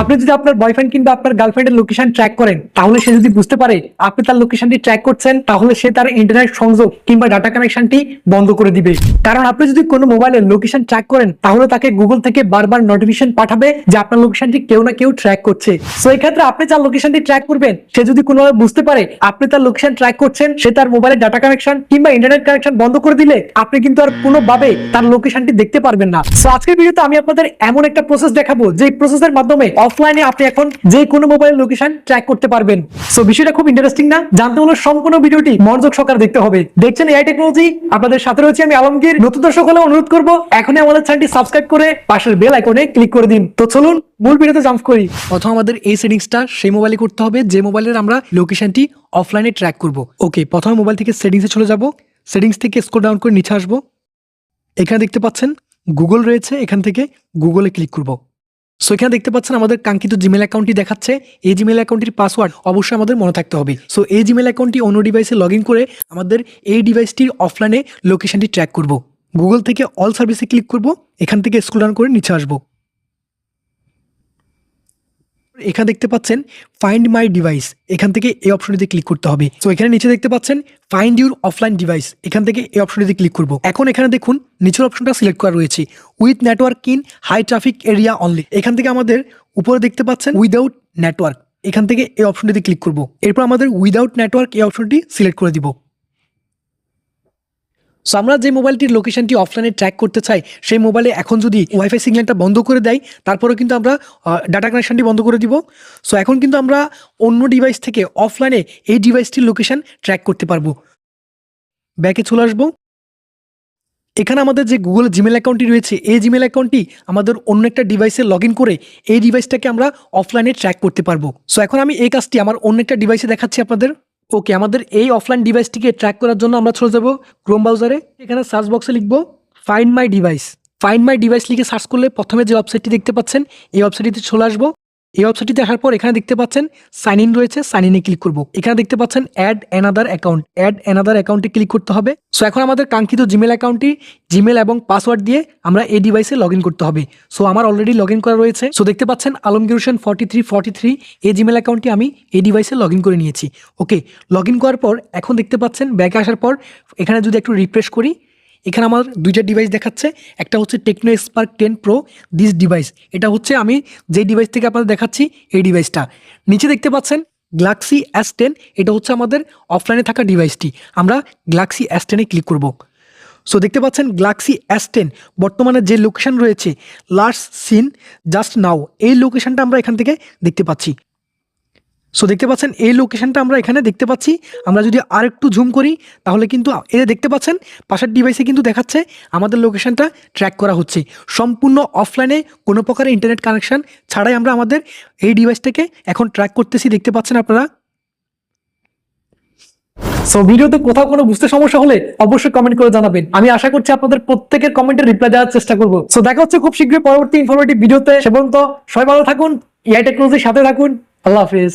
আপনি যদি আপনার বয়ফ্রেন্ড কিংবা আপনার গার্লফ্রেন্ডের লোকেশন ট্র্যাক করেন, তাহলে সে যদি বুঝতে পারে আপনি তার লোকেশনটি ট্র্যাক করছেন, তাহলে সে তার ইন্টারনেট সংযোগ কিংবা ডাটা কানেকশনটি বন্ধ করে দিবে। কারণ আপনি যদি কোনো মোবাইলের লোকেশন ট্র্যাক করেন, তাহলে তাকে গুগল থেকে বারবার নোটিফিকেশন পাঠাবে যে আপনার লোকেশনটি কেউ না কেউ ট্র্যাক করছে। সো এই ক্ষেত্রে আপনি যার লোকেশনটি ট্র্যাক করবেন, সে যদি কোনোভাবে বুঝতে পারে আপনি তার লোকেশন ট্র্যাক করছেন, সে তার মোবাইলের ডাটা কানেকশন কিংবা ইন্টারনেট কানেকশন বন্ধ করে দিলে, আপনি কিন্তু আর কোনোভাবে তার লোকেশনটি দেখতে পারবেন না। সো আজকের ভিডিওতে আমি আপনাদের এমন একটা প্রসেস দেখাবো যে প্রসেসের মাধ্যমে অফলাইনে আপনি এখন যে কোনো মোবাইল লোকেশন ট্র্যাক করতে পারবেন। সো বিষয়টা খুব ইন্টারেস্টিং না? জানতে হলে সম্পূর্ণ ভিডিওটি মনোযোগ সহকারে দেখতে হবে। দেখছেন এআই টেকনোলজি আপনাদের সাথে রয়েছে আমি আলমগীর। নতুন দর্শক হলে অনুরোধ করব, এখনই আমাদের চ্যানেলটি সাবস্ক্রাইব করে পাশের বেল আইকনে ক্লিক করে দিন। তো চলুন, মূল ভিডিওতে জাম্প করি। প্রথম আমাদের এই সেটিংসটা সেই মোবাইলে করতে হবে, যে মোবাইলের আমরা লোকেশনটি অফলাইনে ট্র্যাক করব। ওকে প্রথমে মোবাইল থেকে সেটিংসে চলে যাব। সেটিংস থেকে স্কোর ডাউন করে নিচে আসব। এখানে দেখতে পাচ্ছেন গুগল রয়েছে, এখান থেকে গুগলে ক্লিক করব। সো এখানে দেখতে পাচ্ছেন আমাদের কাঙ্ক্ষিত জিমেল অ্যাকাউন্টটি দেখাচ্ছে। এই জিমেল অ্যাকাউন্টটির পাসওয়ার্ড অবশ্যই আমাদের মনে থাকতে হবে। সো এই জিমেল অ্যাকাউন্টটি অন্য ডিভাইসে লগ করে আমাদের এই ডিভাইসটির অফলাইনে লোকেশনটি ট্র্যাক করব। গুগল থেকে অল সার্ভিসে ক্লিক করব। এখান থেকে স্ক্রোল ডাউন করে নিচে আসব। এখানে দেখতে পাচ্ছেন ফাইন্ড মাই ডিভাইস এখান থেকে এই অপশনটিতে ক্লিক করতে হবে। তো এখানে নিচে দেখতে পাচ্ছেন ফাইন্ড ইউর অফলাইন ডিভাইস এখান থেকে এই অপশনটিতে ক্লিক করব। এখন এখানে দেখুন নিচের অপশনটা সিলেক্ট করা রয়েছে। With network in high traffic area only এখান থেকে আমাদের উপরে দেখতে পাচ্ছেন উইদাউট নেটওয়ার্ক এখান থেকে এই অপশনটিতে ক্লিক করব। এরপর আমাদের উইদাউট নেটওয়ার্ক এই অপশনটি সিলেক্ট করে দিব। সো আমরা যে মোবাইলটির লোকেশনটি অফলাইনে ট্র্যাক করতে চাই, সেই মোবাইলে এখন যদি ওয়াইফাই সিগন্যালটা বন্ধ করে দেয়, তারপরেও কিন্তু আমরা ডাটা কানেকশানটি বন্ধ করে দিব। সো এখন কিন্তু আমরা অন্য ডিভাইস থেকে অফলাইনে এই ডিভাইসটির লোকেশান ট্র্যাক করতে পারব। ব্যাকে চলে আসব। এখানে আমাদের যে গুগল জিমেল অ্যাকাউন্টটি রয়েছে, এই জিমেল অ্যাকাউন্টটি আমাদের অন্য একটা ডিভাইসে লগ করে এই ডিভাইসটাকে আমরা অফলাইনে ট্র্যাক করতে পারব। সো এখন আমি এই কাজটি আমার অন্য একটা ডিভাইসে দেখাচ্ছি আপনাদের। ওকে আমাদের এই অফলাইন ডিভাইসটিকে ট্র্যাক করার জন্য আমরা চলে যাব ক্রোম ব্রাউজারে এখানে সার্চ বক্সে লিখব find my device find my device লিখে সার্চ করলে প্রথমে যে ওয়েবসাইটটি দেখতে পাচ্ছেন, এই ওয়েবসাইটটিতে চলে আসব। এই ওয়েবসাইটটিতে আসার পর এখানে দেখতে পাচ্ছেন সাইন ইন রয়েছে সাইন ইনে ক্লিক করব। এখানে দেখতে পাচ্ছেন add another account add another অ্যাকাউন্টে ক্লিক করতে হবে। সো এখন আমাদের কাঙ্ক্ষিত জিমেল অ্যাকাউন্টটি জিমেল এবং পাসওয়ার্ড দিয়ে আমরা এই ডিভাইসে লগ করতে হবে। সো আমার অলরেডি লগ করা রয়েছে। সো দেখতে পাচ্ছেন Alamgir Hossain forty three forty three এই জিমেল অ্যাকাউন্টটি আমি এই ডিভাইসে লগ করে নিয়েছি। ওকে লগ করার পর এখন দেখতে পাচ্ছেন ব্যাকে আসার পর এখানে যদি একটু রিফ্রেশ করি এখানে আমার দুইটা ডিভাইস দেখাচ্ছে। একটা হচ্ছে Tecno Spark ten Pro this device এটা হচ্ছে আমি যে ডিভাইস থেকে আপনাদের দেখাচ্ছি, এই ডিভাইসটা নিচে দেখতে পাচ্ছেন গ্লাক্সি অ্যাস টেন এটা হচ্ছে আমাদের অফলাইনে থাকা ডিভাইসটি আমরা গ্লাক্সি এস টেনে ক্লিক করব। সো দেখতে পাচ্ছেন গ্লাক্সি অ্যাস টেন বর্তমানে যে লোকেশন রয়েছে লাস্ট সিন জাস্ট নাও এই লোকেশনটা আমরা এখান থেকে দেখতে পাচ্ছি। সো দেখতে পাচ্ছেন, এই লোকেশনটা আমরা এখানে দেখতে পাচ্ছি। আমরা যদি আর একটু জুম করি, তাহলে কিন্তু এ দেখতে পাচ্ছেন, পাশের ডিভাইসে কিন্তু দেখাচ্ছে আমাদের লোকেশনটা ট্র্যাক করা হচ্ছে। সম্পূর্ণ অফলাইনে কোনো প্রকারের ইন্টারনেট কানেকশন ছাড়াই আমরা আমাদের এই ডিভাইসটাকে এখন ট্র্যাক করতেছি। দেখতে পাচ্ছেন আপনারা? সো ভিডিওতে কোথাও কোনো বুঝতে সমস্যা হলে অবশ্যই কমেন্ট করে জানাবেন। আমি আশা করছি আপনাদের প্রত্যেকের কমেন্টের রিপ্লাই দেওয়ার চেষ্টা করব। সো দেখা হচ্ছে খুব শীঘ্রই পরবর্তী ইনফরমেটিভ ভিডিওতে। সে পর্যন্ত সবাই ভালো থাকুন ইয়াই টেকনোলজির সাথে থাকুন। আল্লাহ হাফিজ।